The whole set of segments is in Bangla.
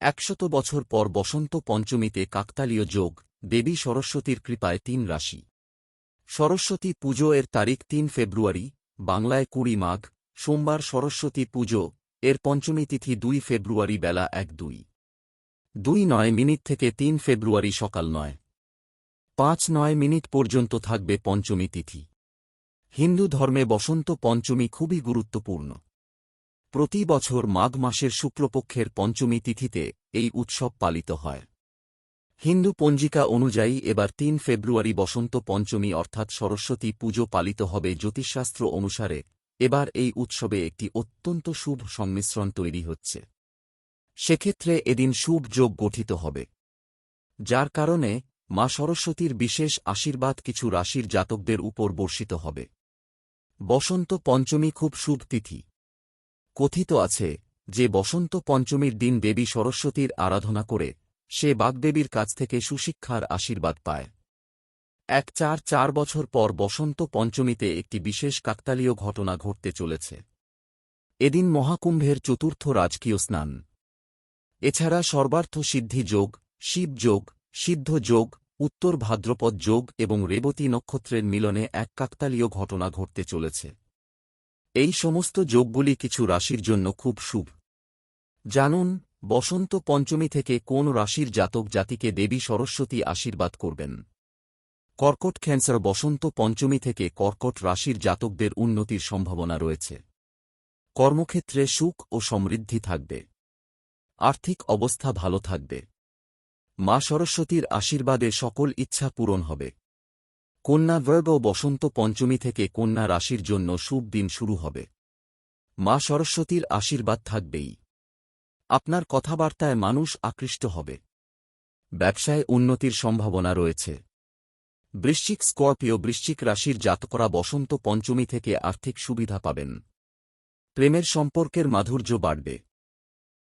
একশত বছর পর বসন্ত পঞ্চমীতে কাকতালীয় যোগ, দেবী সরস্বতীর কৃপায় তিন রাশি। সরস্বতী পুজো এর তারিখ তিন ফেব্রুয়ারি, বাংলায় কুড়ি মাঘ, সোমবার সরস্বতী পুজো, এর পঞ্চমী তিথি দুই ফেব্রুয়ারি বেলা এক দুই। দুই নয় মিনিট থেকে তিন ফেব্রুয়ারি সকাল নয়। পাঁচ নয় মিনিট পর্যন্ত থাকবে পঞ্চমী তিথি। হিন্দু ধর্মে বসন্ত পঞ্চমী খুবই গুরুত্বপূর্ণ। প্রতি বছর মাঘ মাসের শুক্লপক্ষের পঞ্চমী তিথিতে এই উৎসব পালিত হয়। হিন্দু পঞ্জিকা অনুযায়ী এবার তিন ফেব্রুয়ারি বসন্ত পঞ্চমী অর্থাৎ সরস্বতী পুজো পালিত হবে জ্যোতিষশাস্ত্র অনুসারে। এবার এই উৎসবে একটি অত্যন্ত শুভ সংমিশ্রণ তৈরি হচ্ছে। সেক্ষেত্রে এদিন শুভ যোগ গঠিত হবে। যার কারণে মা সরস্বতীর বিশেষ আশীর্বাদ কিছু রাশির জাতকদের উপর বর্ষিত হবে। বসন্ত পঞ্চমী খুব শুভ তিথি। কথিত আছে যে বসন্ত পঞ্চমীর দিন দেবী সরস্বতীর আরাধনা করে সে বাগদেবীর কাছ থেকে সুশিক্ষার আশীর্বাদ পায়। এক চার চার বছর পর বসন্ত পঞ্চমীতে একটি বিশেষ কাকতালীয় ঘটনা ঘটতে চলেছে। এদিন মহাকুম্ভের চতুর্থ রাজকীয় স্নান। এছাড়া সর্বার্থ সিদ্ধি যোগ, শিব যোগ, সিদ্ধ যোগ, উত্তর ভাদ্রপদ যোগ এবং রেবতী নক্ষত্রের মিলনে এক কাকতালীয় ঘটনা ঘটতে চলেছে। এই সমস্ত যোগগুলি কিছু রাশির জন্য খুব শুভ। জানুন, বসন্ত পঞ্চমী থেকে কোন রাশির জাতক জাতিকে দেবী সরস্বতী আশীর্বাদ করবেন? কর্কট ক্যান্সার বসন্ত পঞ্চমী থেকে কর্কট রাশির জাতকদের উন্নতির সম্ভাবনা রয়েছে। কর্মক্ষেত্রে সুখ ও সমৃদ্ধি থাকবে। আর্থিক অবস্থা ভালো থাকবে। মা সরস্বতীর আশীর্বাদে সকল ইচ্ছা পূরণ হবে। কন্যা বর্গ বসন্ত পঞ্চমী থেকে কন্যা রাশির জন্য শুভ দিন শুরু হবে। মা সরস্বতীর আশীর্বাদ থাকবেই। আপনার কথাবার্তায় মানুষ আকৃষ্ট হবে। ব্যবসায় উন্নতির সম্ভাবনা রয়েছে। বৃশ্চিক স্কর্পিও বৃশ্চিক রাশির জাতকরা বসন্ত পঞ্চমী থেকে আর্থিক সুবিধা পাবেন। প্রেমের সম্পর্কের মাধুর্য বাড়বে।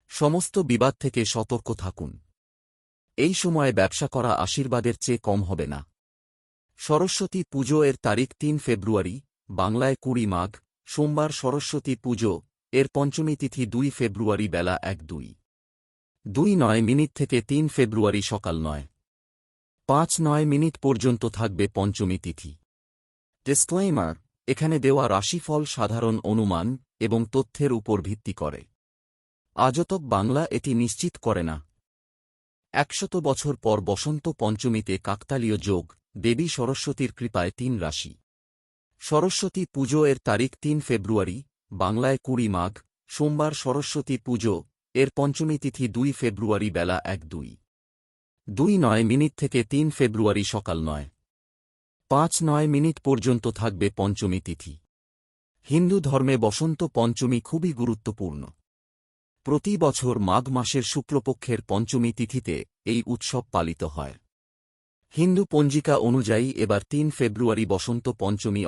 সমস্ত বিবাদ থেকে সতর্ক থাকুন। এই সময়ে ব্যবসা করা আশীর্বাদের চেয়ে কম হবে না। সরস্বতী পুজো এর তারিখ তিন ফেব্রুয়ারি, বাংলায় কুড়ি মাঘ, সোমবার সরস্বতী পুজো, এর পঞ্চমী তিথি দুই ফেব্রুয়ারি বেলা এক দুই। দুই নয় মিনিট থেকে তিন ফেব্রুয়ারি সকাল নয়। পাঁচ নয় মিনিট পর্যন্ত থাকবে পঞ্চমী তিথি। ডিসক্লেইমার, এখানে দেওয়া রাশিফল সাধারণ অনুমান এবং তথ্যের উপর ভিত্তি করে। আজতক বাংলা এটি নিশ্চিত করে না। একশত বছর পর বসন্ত পঞ্চমীতে কাকতালীয় যোগ দেবী সরস্বতীর কৃপায় তিন রাশি। সরস্বতী পুজো এর তারিখ তিন ফেব্রুয়ারি, বাংলায় কুড়ি মাঘ, সোমবার সরস্বতী পুজো, এর পঞ্চমী তিথি দুই ফেব্রুয়ারি বেলা এক দুই। দুই নয় মিনিট থেকে তিন ফেব্রুয়ারি সকাল নয়। পাঁচ নয় মিনিট পর্যন্ত থাকবে পঞ্চমী তিথি। হিন্দু ধর্মে বসন্ত পঞ্চমী খুবই গুরুত্বপূর্ণ। প্রতি বছর মাঘ মাসের শুক্লপক্ষের পঞ্চমী তিথিতে এই উৎসব পালিত হয়। হিন্দু পঞ্জিকা অনুযায়ী এবার তিন ফেব্রুয়ারি বসন্ত পঞ্চমী